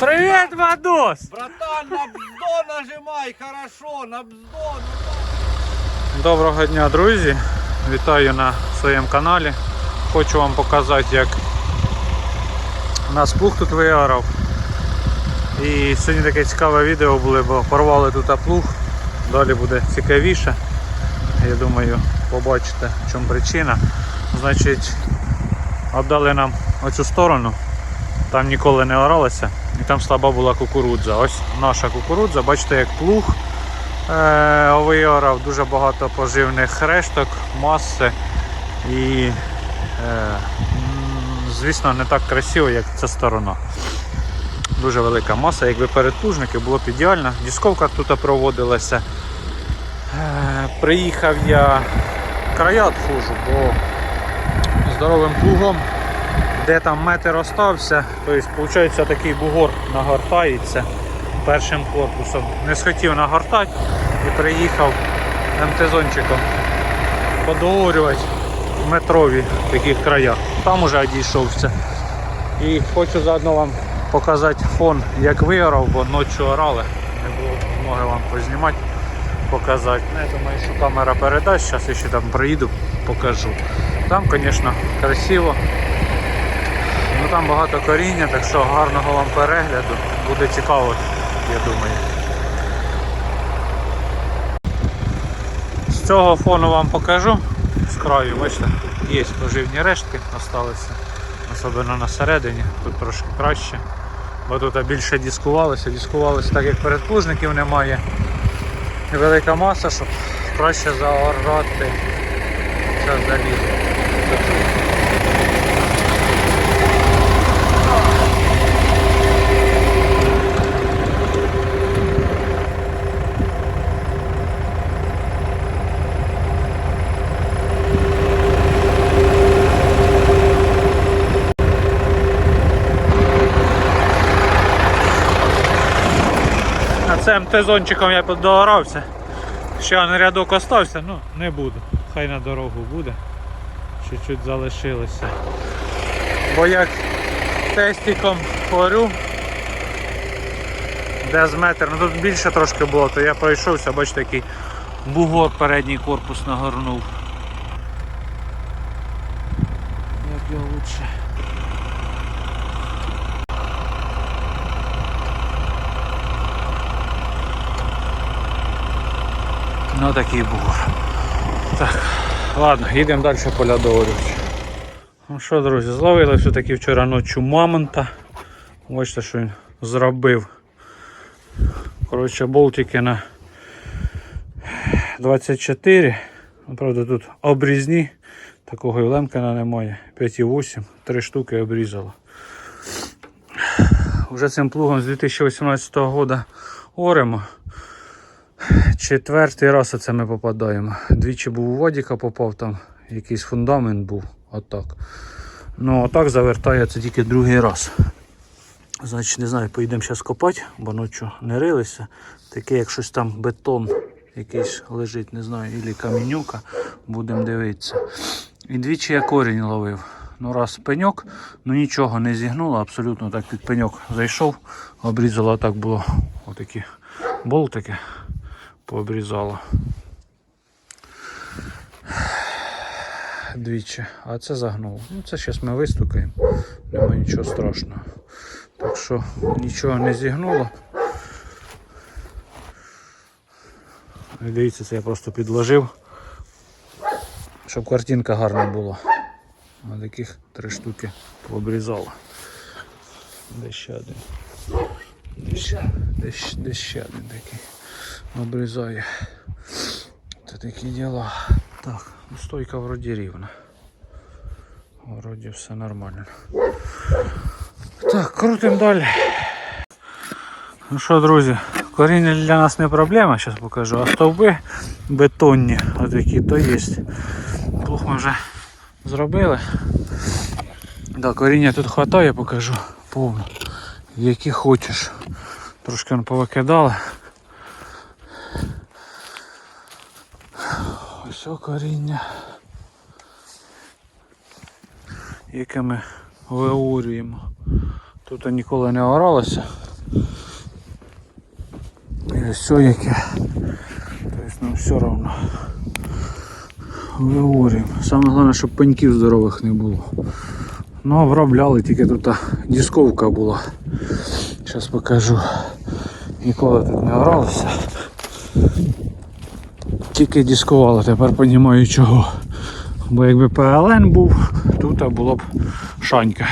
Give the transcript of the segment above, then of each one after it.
Привіт, Вадос! Братан, на бздо нажимай, хорошо, на бздо. Доброго дня, друзі! Вітаю на своєму каналі. Хочу вам показати, як у нас плуг тут виорав. І сьогодні таке цікаве відео було, бо порвали тут плуг. Далі буде цікавіше. Я думаю, побачите, в чому причина. Значить, віддали нам оцю сторону. Там ніколи не оралося. І там слаба була кукурудза. Ось наша кукурудза, бачите, як плуг е, виорав, дуже багато поживних решток, маси і, е, звісно, не так красиво, як ця сторона. Дуже велика маса, якби передплужники було б ідеально. Дісковка тут проводилася. Е, приїхав я края відхожу, бо здоровим плугом де там метр остався, тобто виходить такий бугор нагортається першим корпусом. Не схотів нагортати і приїхав МТ-зончиком подоорювати в метрові таких краях. Там уже одійшовся. І хочу заодно вам показати фон, як виорав, бо ночі орали. Не було змоги вам познімати, показати. Ну, я думаю, що камера передасть, зараз я ще там приїду, покажу. Там, звісно, красиво. Ну там багато коріння, так що гарного вам перегляду. Буде цікаво, я думаю. З цього фону вам покажу. З краю, бачите, є поживні рештки залишилися. Особливо на середині, тут трошки краще. Бо тут більше дискувалося, дискувалося так як передплужників немає. Велика маса, щоб краще заорати. Зараз залізу. Цим тезончиком я подогорався. Ще на рядок остався, ну не буду. Хай на дорогу буде. Чуть-чуть залишилося. Бо як тестиком хорю, де з метр, ну тут більше трошки було, то я пройшовся, бачите, який бугор передній корпус нагорнув. Як його лучше. Ну такий бугор. Так, ладно, їдемо далі поля доорювати. Ну що, друзі, зловили все-таки вчора ночі мамонта. Бачите, що він зробив. Коротше, болтики на 24. Ну, Правда, тут обрізні. Такого і лемкана немає. 5,8, 3 штуки обрізало. Вже цим плугом з 2018 року оремо. Четвертий раз оце ми попадаємо. Двічі був у Вадіка попав, там якийсь фундамент був. Отак. Ну отак завертає це тільки другий раз. Значить, не знаю, поїдемо зараз копати, бо ночі не рилися. Таке, як щось там бетон якийсь лежить, не знаю, ілі камінюка, будемо дивитися. І двічі я корінь ловив. Ну раз пеньок, ну нічого не зігнуло, абсолютно так під пеньок зайшов, обрізало так було отакі болтики пообрізало. Двічі, а це загнуло. Ну це зараз ми вистукаємо, немає нічого страшного. Так що нічого не зігнуло. Дивіться, це я просто підложив, щоб картинка гарна була. А таких три штуки пообрізало. Де ще один. Де ще, де, де ще один такий обрізає. Це такі діла. Так, ну, стойка вроді рівна. Вроді все нормально. Так, крутимо далі. Ну що, друзі, коріння для нас не проблема, зараз покажу, а стовби бетонні, отакі, то є. Плуг ми вже зробили. Да, коріння тут вистачає, покажу повно. Які хочеш. Трошки повикидали. Ось коріння. Яке ми виурюємо. Тут ніколи не оралося. І ось все яке. Тобто нам все одно. Виговорюємо. Саме головне, щоб пеньків здорових не було. Ну, обробляли, тільки тут дисковка була. Зараз покажу. Ніколи тут не гралося. Тільки дискували, тепер розумію чого. Бо якби ПЛН був, тут було б шанька.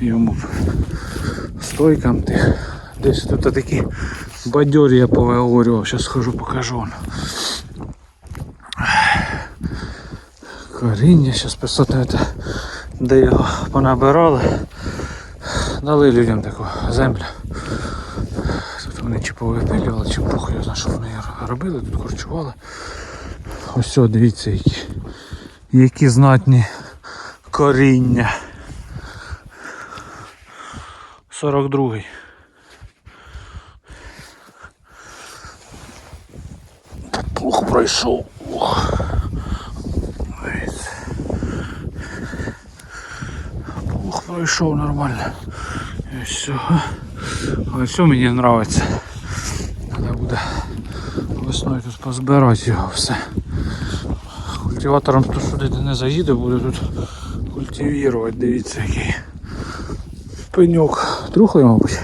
Йому б стойкам тих. Десь тут такі бадьорі я повиговорював, зараз схожу покажу. Коріння, зараз писати, де його понабирали. Дали людям таку землю. Вони чи повипилювали, чи похуй, я знаю, що вони робили, тут корчували. Ось дивіться, які, які знатні коріння. 42-й. Плуг пройшов. Ух. Дивіться. Пройшов нормально. І все. Але все мені подобається. Треба буде весною тут позбирати його все. Культиватором тут сюди не заїде, буде тут культивувати, дивіться який. Пеньок. Трухлий, мабуть.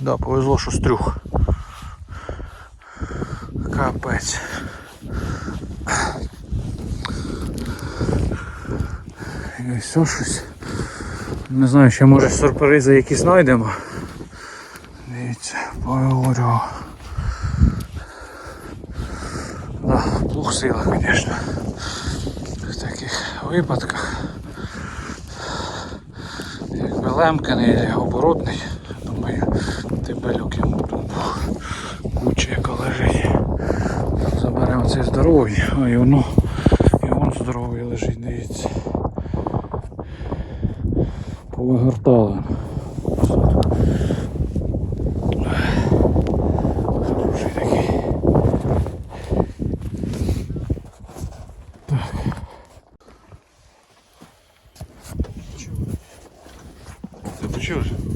Да, повезло, що стрюх. Капець. І все щось. Не знаю, ще може сюрпризи якісь знайдемо. Дивіться, поговорю. Да, плуг сила, звісно. В таких випадках. Якби лемканий оборотний, думаю, тибелюк йому тут куча яка лежить. Заберемо цей здоровий, а і воно, і воно здоровий лежить, дивіться. Повигортали. Хороший такий. Ти почув?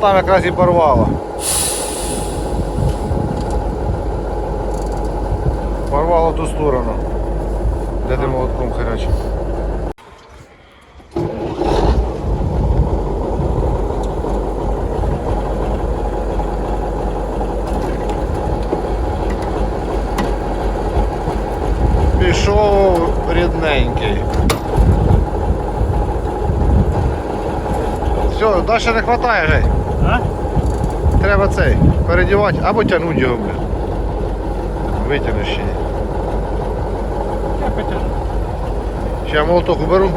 Там якраз і порвало. Порвало ту сторону. Де ти молотком харячим. Пішов рідненький. Все, далі не вистачає, Жень. Цей передівати або тягнути його, бля. Витягнеш ще. Я потягну. Ще я молоток уберу.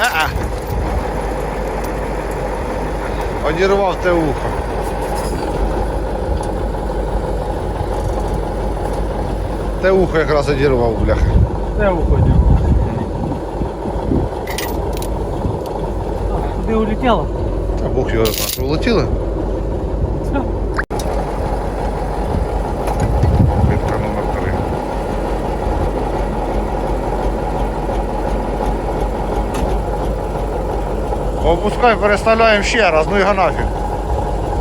А-а. Одірвав те ухо. Те ухо якраз одірвав, бляха. Де уходив? Куди улетіло? А Бог його знає. Улетіли? Номер 3. Опускай, переставляємо ще раз, ну і нафіг.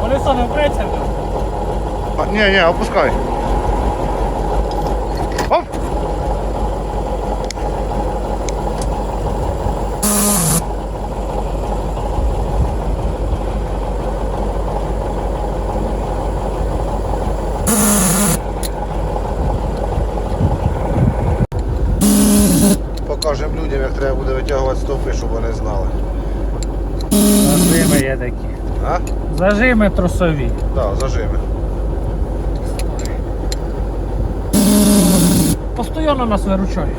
Колесо не впреться? А, ні, ні, опускай. Оп! Покажемо людям, як треба буде витягувати стовпи, щоб вони знали. Зажими є такі. А? Зажими трусові. Так, зажими. Постоянно нас виручають.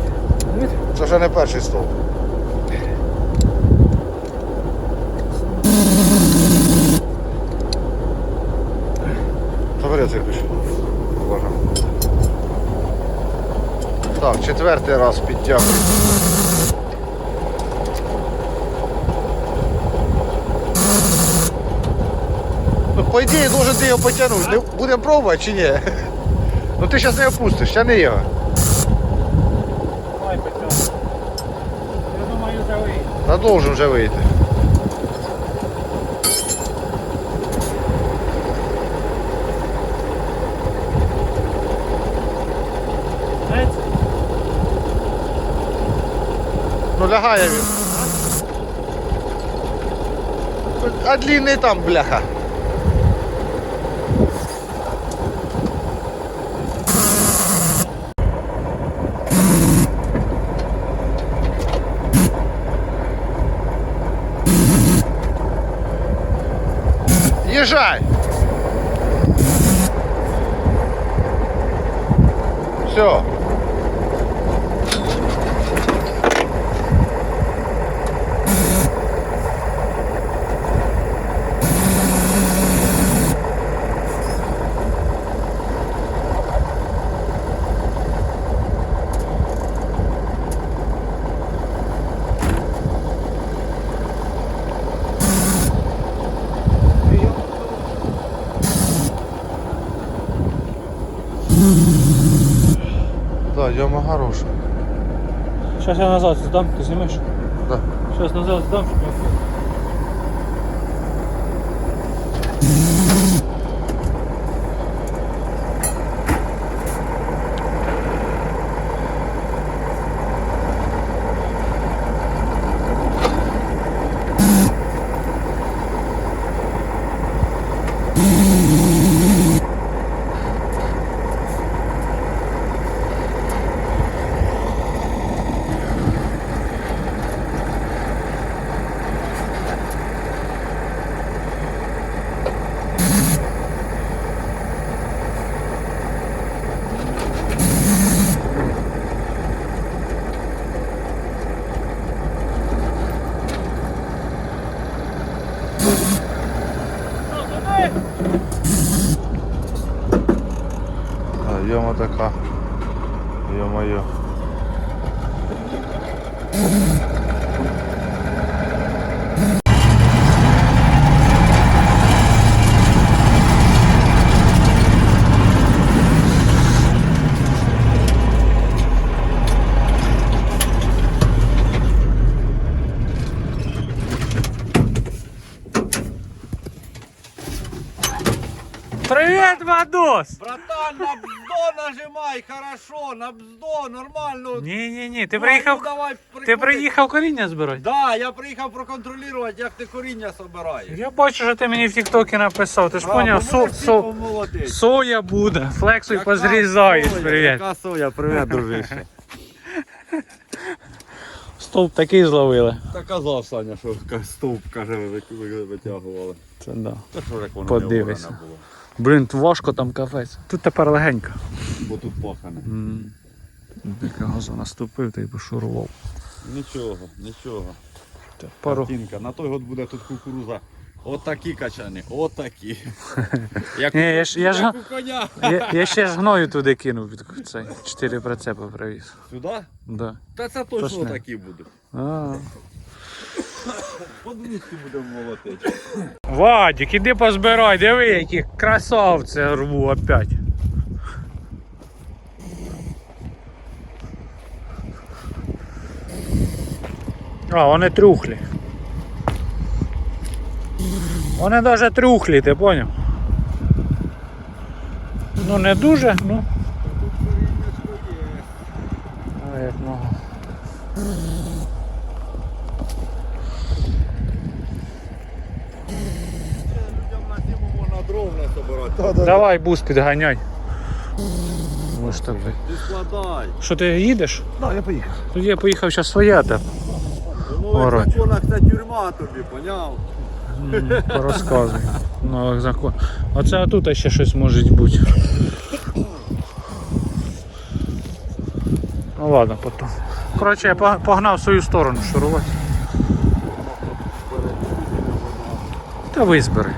Це вже не перший стовп. Цей ключ. Так, четвертий раз підтягую. По ідеї, должен ти його потягнути. Не- Будемо пробувати чи ні? Ну ти зараз не опустиш, тяни його. Давай потягнемо. Я думаю, завий. Та должен вже вийти. Ну лягає він. А длинний там, бляха. Езжай! Все. Да, яма хорошая. Сейчас я назад сдам, ты снимаешь? Да. Сейчас назад сдам, чтобы я понял. А, яма така. Ё-моё. Привет, Вадос! Братан, на бздо нажимай, хорошо, на бздо, нормально. Ні-ні-ні, ти Ну, приїхав. ну, давай, Ти приходи. приїхав коріння збирати? Да, я приїхав проконтролювати, як ти коріння собираєш. Я бачу, що ти мені в Тіктокі написав. Ти ж поняв, бо со, мене со, хлібом соя буде. Флексуй Яка позрізаєш, соя, привіт. Яка соя, привіт, дружище. Стовп такий зловили. Та казав Саня, що ка- стовп, каже, ви- ви- витягували. Це да. Та що як воно Подивися. не було, Блін, важко там кафець. Тут тепер легенько. бо тут пахане. Яка газу наступив та й пошурував. Нічого, нічого. Пару. Картинка. На той год буде тут кукуруза. Отакі качани, отакі. Як, Ні, я ж- я ж- у коня. Я, я ще ж гною туди кинув під цей. Чотири прицепи привіз. Сюди? Да. Та це точно Точно. такі будуть. А. Подвіску будемо молотити. Вадік, іди позбирай, диви, які красавці рву опять. А, вони трухлі. Вони навіть трухлі, ти поняв? Ну не дуже, ну. А, як много. Людям на зиму можна дров не собирати. Давай бус підганяй. Ось так. би. Ти складай. Що ти їдеш? Да, я поїхав. Тоді я поїхав зараз свояти. У нових Орать. законах це тюрма тобі, поняв? Порозказуй. Ну, закон. Оце тут ще щось може бути. Ну ладно, потім. Коротше, я пог- погнав в свою сторону шурувати. Та визбери.